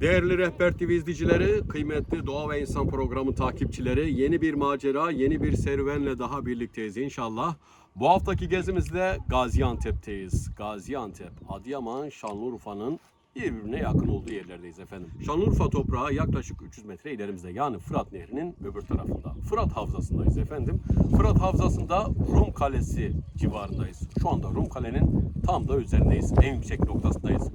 Değerli Rehber TV izleyicileri, kıymetli Doğa ve İnsan programı takipçileri, yeni bir macera, yeni bir serüvenle daha birlikteyiz inşallah. Bu haftaki gezimizde Gaziantep'teyiz. Gaziantep, Adıyaman, Şanlıurfa'nın birbirine yakın olduğu yerlerdeyiz efendim. Şanlıurfa toprağı yaklaşık 300 metre ilerimizde yani Fırat Nehri'nin öbür tarafında. Fırat Havzası'ndayız efendim. Fırat Havzası'nda Rum Kalesi civarındayız. Şu anda Rum Kale'nin tam da üzerindeyiz. En yüksek noktasındayız.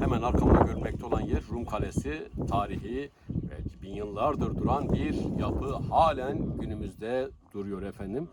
Hemen arkamda görmekte olan yer Rum Kalesi. Tarihi belki bin yıllardır duran bir yapı halen günümüzde duruyor efendim.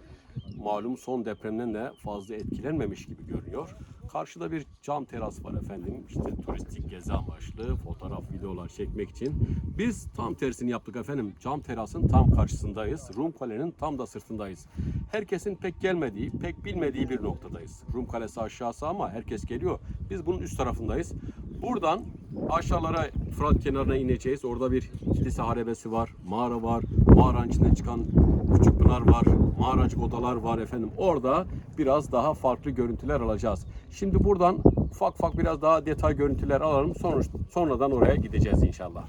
Malum son depremden de fazla etkilenmemiş gibi görünüyor. Karşıda bir cam teras var efendim. İşte turistik gezi amaçlı fotoğraf, videolar çekmek için. Biz tam tersini yaptık efendim. Cam terasın tam karşısındayız. Rum Kale'nin tam da sırtındayız. Herkesin pek gelmediği, pek bilmediği bir noktadayız. Rum Kalesi aşağısı ama herkes geliyor. Biz bunun üst tarafındayız. Buradan aşağılara Fırat kenarına ineceğiz. Orada bir kilise harebesi var, mağara var. Mağaranın içinden çıkan küçük pınar var, mağaracık odalar var efendim. Orada biraz daha farklı görüntüler alacağız. Şimdi buradan ufak ufak biraz daha detay görüntüler alalım. Sonra, sonradan oraya gideceğiz inşallah.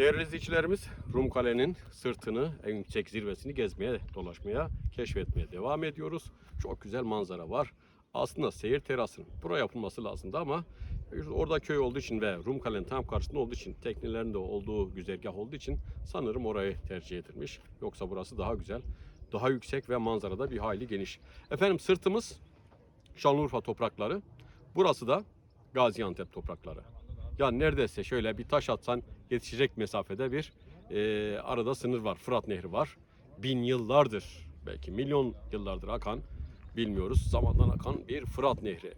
Değerli izleyicilerimiz Rum Kale'nin sırtını, en yüksek zirvesini gezmeye, dolaşmaya, keşfetmeye devam ediyoruz. Çok güzel manzara var. Aslında seyir terasının buraya yapılması lazımdı ama orada köy olduğu için ve Rum Kale'nin tam karşısında olduğu için, teknelerin de olduğu güzergah olduğu için sanırım orayı tercih edilmiş. Yoksa burası daha güzel, daha yüksek ve manzarada bir hayli geniş. Efendim sırtımız Şanlıurfa toprakları. Burası da Gaziantep toprakları. Yani neredeyse şöyle bir taş atsan yetişecek mesafede bir e, arada sınır var. Fırat Nehri var. Bin yıllardır belki milyon yıllardır akan bilmiyoruz zamandan akan bir Fırat Nehri.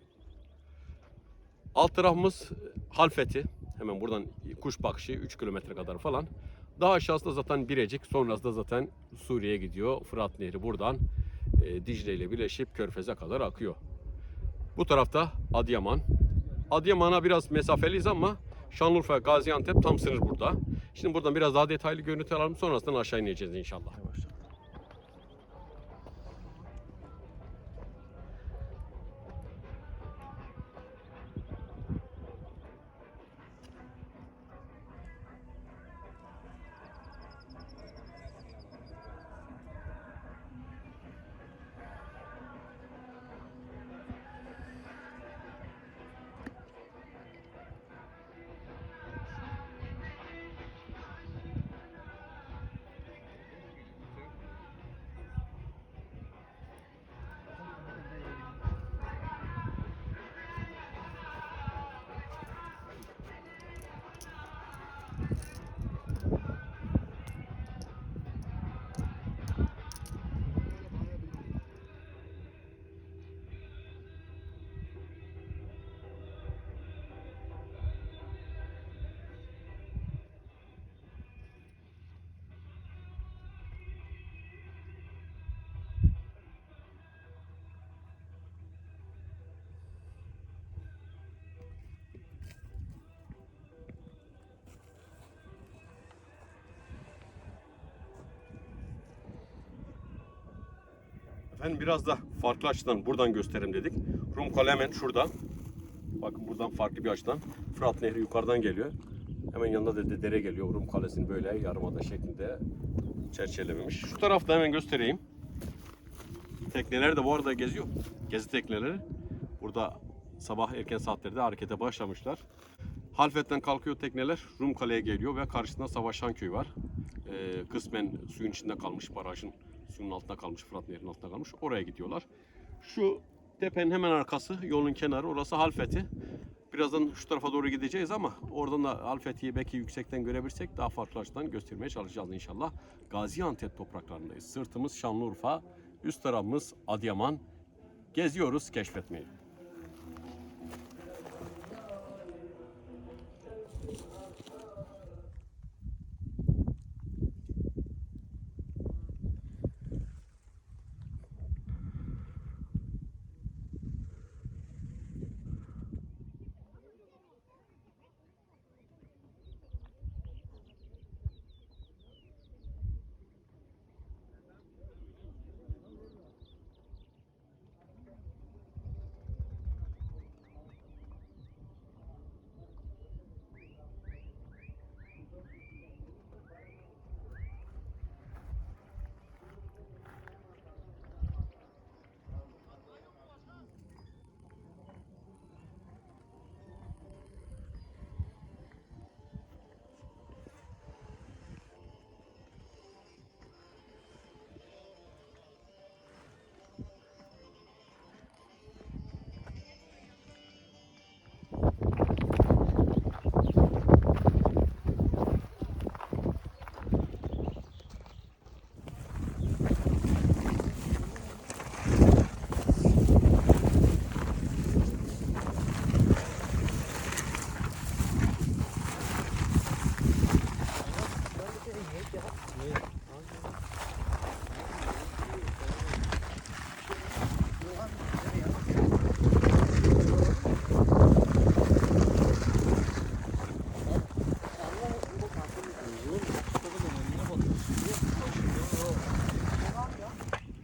Alt tarafımız Halfeti. Hemen buradan kuş bakışı 3 kilometre kadar falan. Daha aşağısı zaten Birecik. Sonrası da zaten Suriye'ye gidiyor. Fırat Nehri buradan e, Dicle ile birleşip Körfez'e kadar akıyor. Bu tarafta Adıyaman. Adıyaman'a biraz mesafeliyiz ama Şanlıurfa, Gaziantep tam sınır burada. Şimdi buradan biraz daha detaylı görüntü alalım. Sonrasında aşağı ineceğiz inşallah. Efendim biraz da farklı açıdan buradan gösterelim dedik. Rum Kale hemen şurada. Bakın buradan farklı bir açıdan. Fırat Nehri yukarıdan geliyor. Hemen yanında da de- dere geliyor. Rum Kalesi'ni böyle yarımada şeklinde çerçevelememiş. Şu tarafta hemen göstereyim. Tekneler de bu arada geziyor. Gezi tekneleri. Burada sabah erken saatlerde harekete başlamışlar. Halfet'ten kalkıyor tekneler. Rum Kale'ye geliyor ve karşısında Savaşan Köy var. Ee, kısmen suyun içinde kalmış barajın suyun altında kalmış, Fırat Nehri'nin altında kalmış. Oraya gidiyorlar. Şu tepenin hemen arkası, yolun kenarı. Orası Halfeti. Birazdan şu tarafa doğru gideceğiz ama oradan da Halfeti'yi belki yüksekten görebilirsek daha farklı açıdan göstermeye çalışacağız inşallah. Gaziantep topraklarındayız. Sırtımız Şanlıurfa, üst tarafımız Adıyaman. Geziyoruz keşfetmeyi.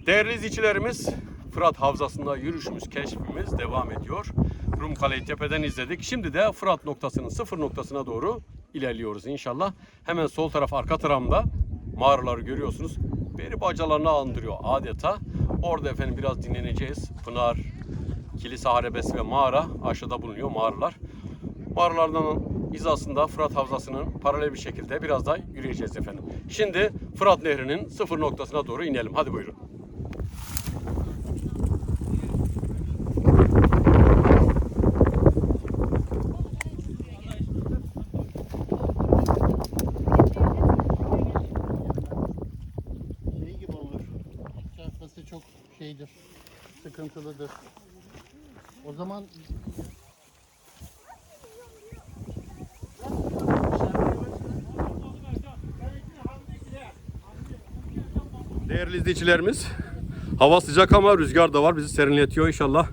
Değerli izleyicilerimiz, Fırat Havzası'nda yürüyüşümüz, keşfimiz devam ediyor. Rum Kale'yi tepeden izledik. Şimdi de Fırat noktasının sıfır noktasına doğru ilerliyoruz inşallah. Hemen sol taraf arka tarafımda mağaraları görüyorsunuz. Peri bacalarını andırıyor adeta. Orada efendim biraz dinleneceğiz. Pınar, kilise harebesi ve mağara aşağıda bulunuyor mağaralar. Mağaralardan hizasında Fırat Havzası'nın paralel bir şekilde biraz daha yürüyeceğiz efendim. Şimdi Fırat Nehri'nin sıfır noktasına doğru inelim. Hadi buyurun. şey gibi olur. Çarpması çok şeydir. Sıkıntılıdır. O zaman Değerli izleyicilerimiz, hava sıcak ama rüzgar da var. Bizi serinletiyor inşallah.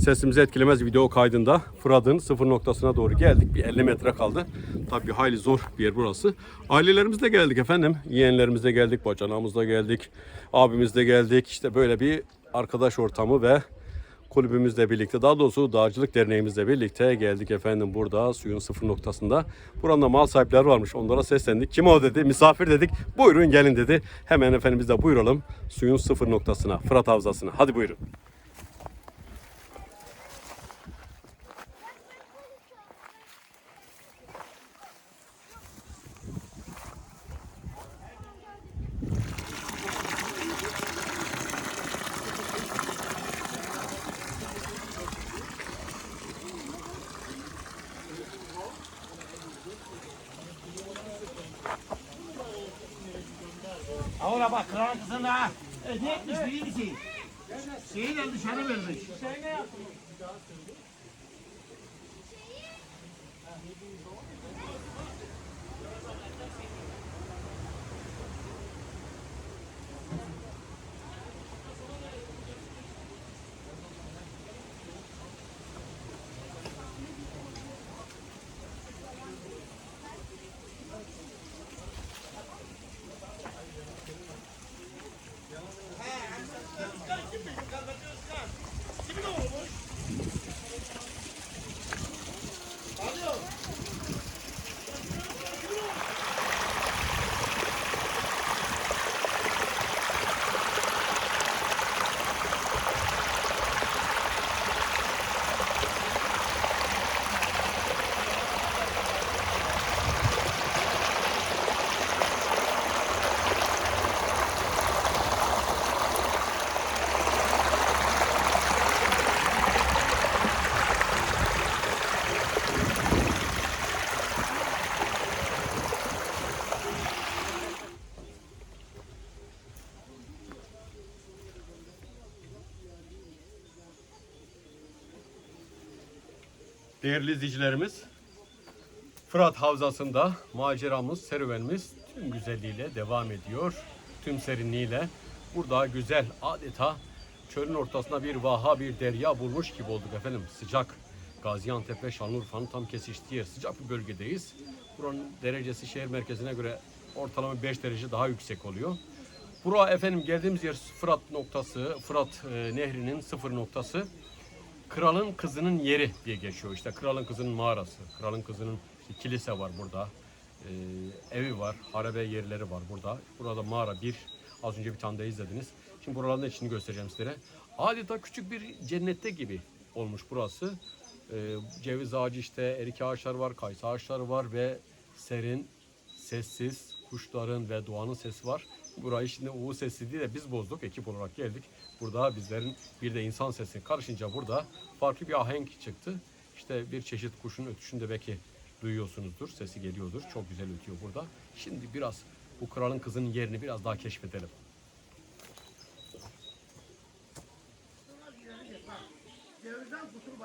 Sesimizi etkilemez video kaydında. Fırat'ın sıfır noktasına doğru geldik. Bir 50 metre kaldı. Tabii hayli zor bir yer burası. Ailelerimizle geldik efendim. Yeğenlerimizle geldik, bacanağımızla geldik. Abimizle geldik. İşte böyle bir arkadaş ortamı ve kulübümüzle birlikte daha doğrusu dağcılık derneğimizle birlikte geldik efendim burada suyun sıfır noktasında. Buranın da mal sahipleri varmış onlara seslendik. Kim o dedi misafir dedik buyurun gelin dedi. Hemen efendim biz de buyuralım suyun sıfır noktasına Fırat Havzası'na hadi buyurun. Kızına e, ne etmiş biliyor musun? Şeyi de dışarı vermiş. Değerli izleyicilerimiz, Fırat Havzası'nda maceramız, serüvenimiz tüm güzelliğiyle devam ediyor. Tüm serinliğiyle. Burada güzel adeta çölün ortasında bir vaha bir derya bulmuş gibi olduk efendim. Sıcak. Gaziantep ve Şanlıurfa'nın tam kesiştiği sıcak bir bölgedeyiz. Buranın derecesi şehir merkezine göre ortalama 5 derece daha yüksek oluyor. Bura efendim geldiğimiz yer Fırat noktası, Fırat e, nehrinin sıfır noktası. Kralın kızının yeri diye geçiyor. İşte kralın kızının mağarası, kralın kızının işte kilise var burada. Ee, evi var, harabe yerleri var burada. Burada mağara bir. Az önce bir tane de izlediniz. Şimdi buraların içini göstereceğim sizlere. Adeta küçük bir cennette gibi olmuş burası. Ee, ceviz ağacı işte, erik ağaçları var, kayısı ağaçları var ve serin, sessiz, kuşların ve doğanın sesi var. Burayı şimdi uğu sesi de biz bozduk, ekip olarak geldik. Burada bizlerin bir de insan sesi karışınca burada farklı bir ahenk çıktı. İşte bir çeşit kuşun ötüşünü de belki duyuyorsunuzdur, sesi geliyordur. Çok güzel ötüyor burada. Şimdi biraz bu kralın kızının yerini biraz daha keşfedelim. Cevizden kusur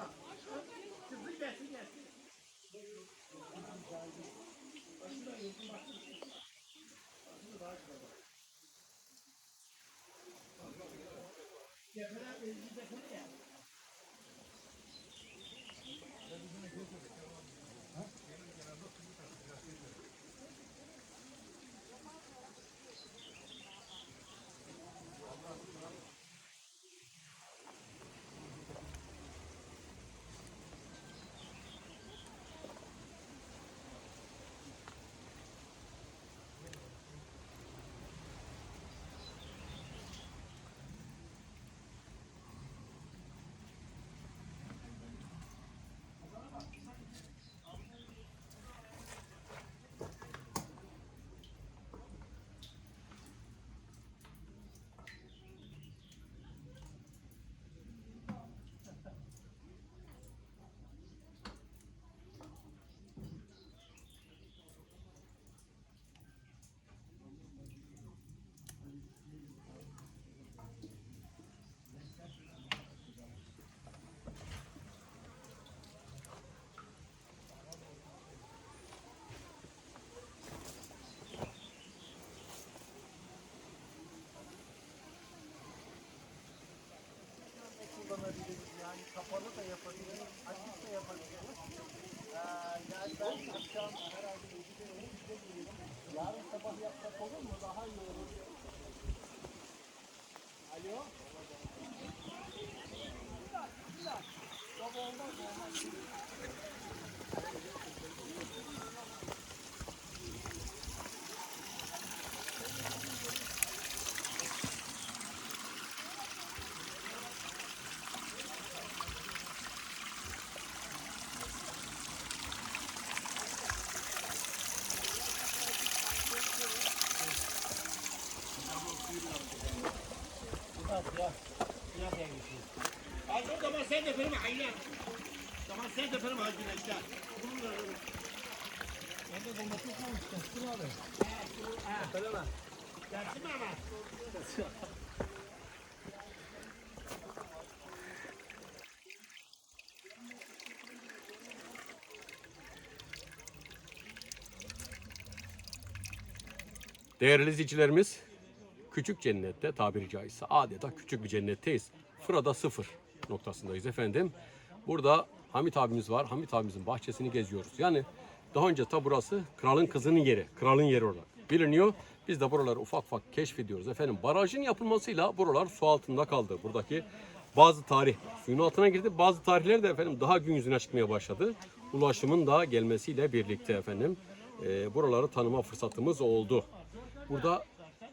Yeah, but that is Az o zaman sen de benim hayran. Zaman sen de benim hayran işte. Ben de? Değerli izleyicilerimiz, küçük cennette tabiri caizse adeta küçük bir cennetteyiz. Fırada sıfır noktasındayız efendim. Burada Hamit abimiz var. Hamit abimizin bahçesini geziyoruz. Yani daha önce ta burası kralın kızının yeri. Kralın yeri orada. Biliniyor. Biz de buraları ufak ufak keşfediyoruz efendim. Barajın yapılmasıyla buralar su altında kaldı. Buradaki bazı tarih suyun altına girdi. Bazı tarihler de efendim daha gün yüzüne çıkmaya başladı. Ulaşımın da gelmesiyle birlikte efendim e, buraları tanıma fırsatımız oldu. Burada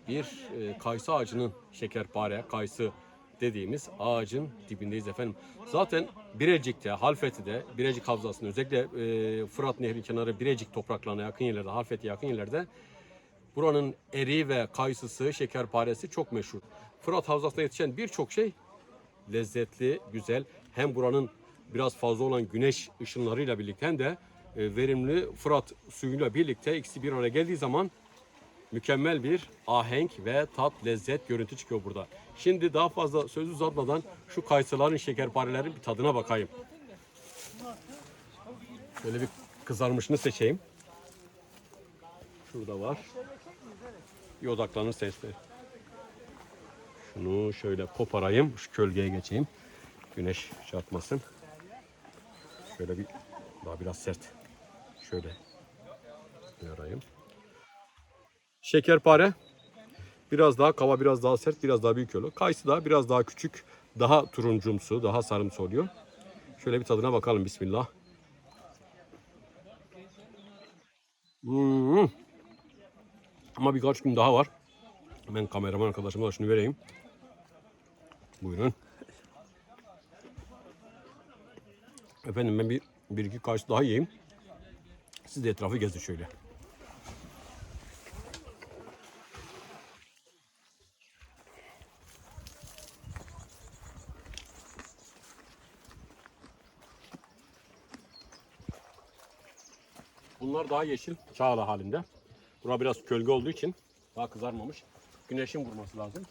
bir e, kayısı ağacının şekerpare, kayısı dediğimiz ağacın dibindeyiz efendim. Zaten Birecik'te, Halfeti'de, Birecik Havzası'nda özellikle e, Fırat Nehri kenarı Birecik topraklarına yakın yerlerde, Halfet'e yakın yerlerde buranın eriği ve kayısısı, şekerparesi çok meşhur. Fırat Havzası'nda yetişen birçok şey lezzetli, güzel. Hem buranın biraz fazla olan güneş ışınlarıyla birlikte hem de e, verimli Fırat suyuyla birlikte ikisi bir araya geldiği zaman mükemmel bir ahenk ve tat, lezzet, görüntü çıkıyor burada. Şimdi daha fazla söz uzatmadan şu kayısıların şekerparelerin bir tadına bakayım. Böyle bir kızarmışını seçeyim. Şurada var. Bir odaklanır sesle. Şunu şöyle koparayım. Şu kölgeye geçeyim. Güneş çarpmasın. Şöyle bir daha biraz sert. Şöyle yarayım. Şekerpare biraz daha kava, biraz daha sert, biraz daha büyük oluyor. Kayısı da biraz daha küçük, daha turuncumsu, daha sarımsı oluyor. Şöyle bir tadına bakalım bismillah. Hmm. Ama birkaç gün daha var. Ben kameraman arkadaşıma da şunu vereyim. Buyurun. Efendim ben bir, bir iki kaç daha yiyeyim. Siz de etrafı gezin şöyle. Daha yeşil, çağla halinde. Bura biraz gölge olduğu için daha kızarmamış. Güneşin vurması lazım.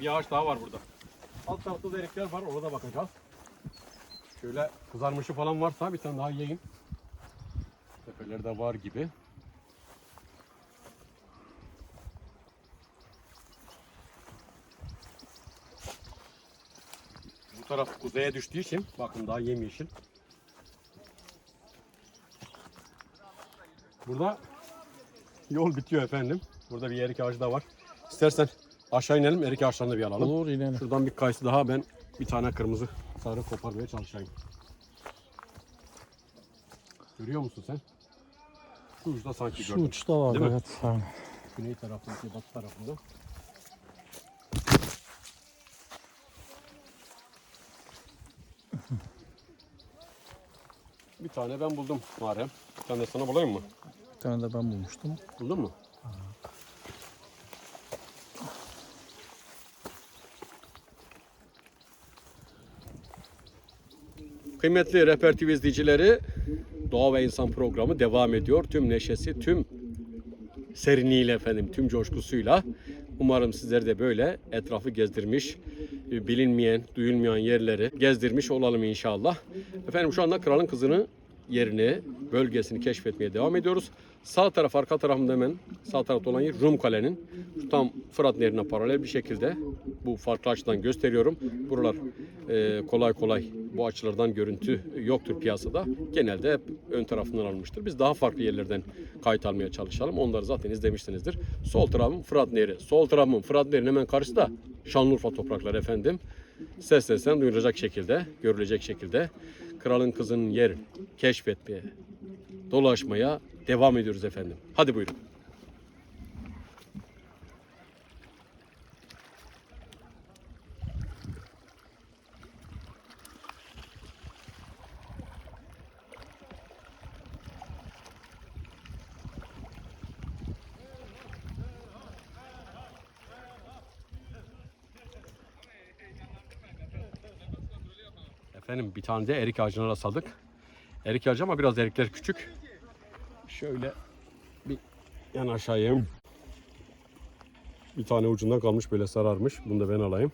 Bir ağaç daha var burada. Alt tarafta da erikler var, ona da bakacağız. Şöyle kızarmışı falan varsa bir tane daha yiyeyim. Tepelerde var gibi. Bu taraf kuzeye düştüğü için bakın daha yemyeşil. Burada yol bitiyor efendim. Burada bir erik ağacı da var. İstersen aşağı inelim erik ağaçlarını bir alalım. Olur inelim. Şuradan bir kayısı daha ben bir tane kırmızı sarı koparmaya çalışayım. Görüyor musun sen? Şu uçta sanki Şu gördüm. uçta var Değil mi? evet. Aynen. Güney tarafında, batı tarafında. Bir tane ben buldum Muharrem. Bir tane de sana bulayım mı? Tane de ben bulmuştum. Buldun mu? Kıymetli Rehber TV izleyicileri, Doğa ve İnsan programı devam ediyor. Tüm neşesi, tüm serinliğiyle efendim, tüm coşkusuyla. Umarım sizler de böyle etrafı gezdirmiş, bilinmeyen, duyulmayan yerleri gezdirmiş olalım inşallah. Efendim şu anda kralın kızını yerini, bölgesini keşfetmeye devam ediyoruz. Sağ taraf, arka tarafında hemen sağ tarafta olan yer Rum Kale'nin tam Fırat Nehri'ne paralel bir şekilde bu farklı açıdan gösteriyorum. Buralar e, kolay kolay bu açılardan görüntü yoktur piyasada. Genelde hep ön tarafından alınmıştır. Biz daha farklı yerlerden kayıt almaya çalışalım. Onları zaten izlemişsinizdir. Sol tarafım Fırat Nehri. Sol tarafım Fırat Nehri'nin hemen karşısı da Şanlıurfa toprakları efendim. Ses seslen duyulacak şekilde, görülecek şekilde kralın kızının yer keşfetmeye, dolaşmaya devam ediyoruz efendim. Hadi buyurun. Efendim bir tane de erik ağacına rastladık. Erik ağacı ama biraz erikler küçük. Şöyle bir yan aşağıya. Bir tane ucundan kalmış böyle sararmış. Bunu da ben alayım.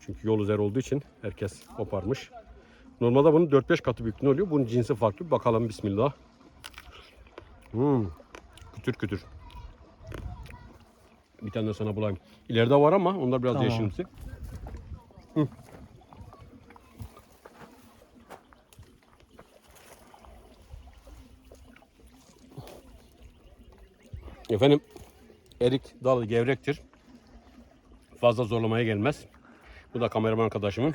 Çünkü yol üzeri olduğu için herkes koparmış. Normalde bunun 4-5 katı büyüklüğünde oluyor. Bunun cinsi farklı. Bakalım bismillah. Hmm. Kütür kütür. Bir tane de sana bulayım. İleride var ama onlar biraz Tamam. yeşilimsi. Efendim erik dalı gevrektir. Fazla zorlamaya gelmez. Bu da kameraman arkadaşımın.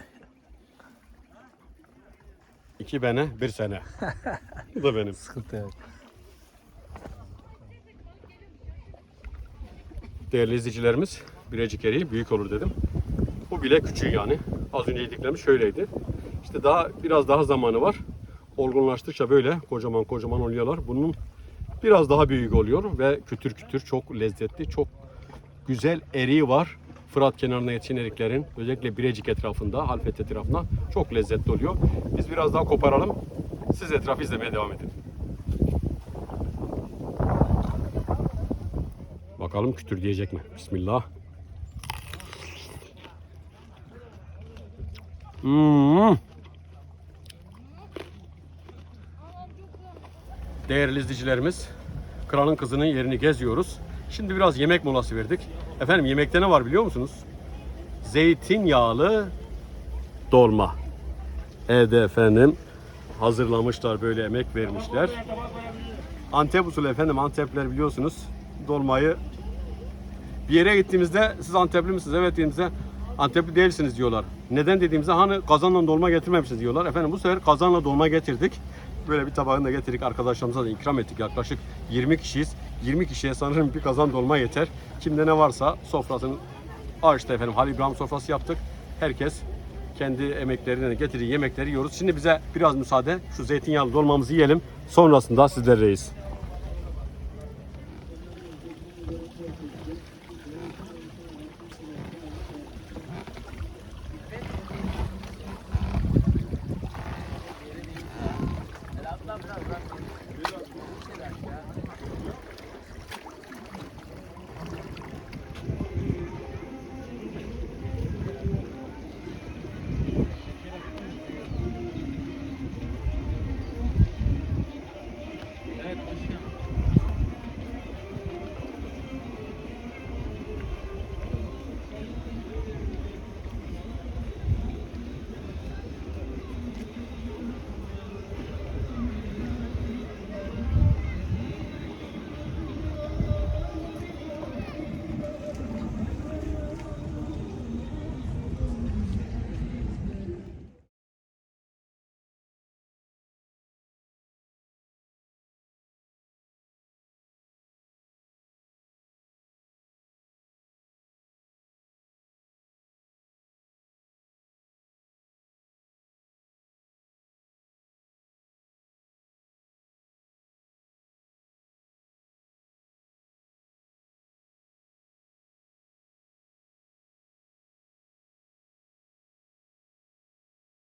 İki bene, bir sene. Bu da benim. Sıkıntı yok. Değerli izleyicilerimiz, birecik eriği büyük olur dedim. Bu bile küçüğü yani. Az önce yediklerimiz şöyleydi. İşte daha biraz daha zamanı var. Olgunlaştıkça böyle kocaman kocaman oluyorlar. Bunun biraz daha büyük oluyor ve kütür kütür çok lezzetli, çok güzel eriği var. Fırat kenarına yetişen eriklerin özellikle Birecik etrafında, Halfet etrafında çok lezzetli oluyor. Biz biraz daha koparalım. Siz etrafı izlemeye devam edin. Bakalım kütür diyecek mi? Bismillah. Hmm. Değerli izleyicilerimiz. Kralın kızının yerini geziyoruz. Şimdi biraz yemek molası verdik. Efendim yemekte ne var biliyor musunuz? Zeytinyağlı dolma. Evde efendim hazırlamışlar böyle emek vermişler. Antep usulü efendim Antepler biliyorsunuz dolmayı bir yere gittiğimizde siz Antepli misiniz? Evet dediğimizde Antepli değilsiniz diyorlar. Neden dediğimizde hani kazanla dolma getirmemişsiniz diyorlar. Efendim bu sefer kazanla dolma getirdik. Böyle bir tabağını da getirdik. Arkadaşlarımıza da ikram ettik. Yaklaşık 20 kişiyiz. 20 kişiye sanırım bir kazan dolma yeter. Kimde ne varsa sofrasını açtı efendim. Halil İbrahim sofrası yaptık. Herkes kendi emeklerini getirdiği yemekleri yiyoruz. Şimdi bize biraz müsaade. Şu zeytinyağlı dolmamızı yiyelim. Sonrasında sizlerleyiz.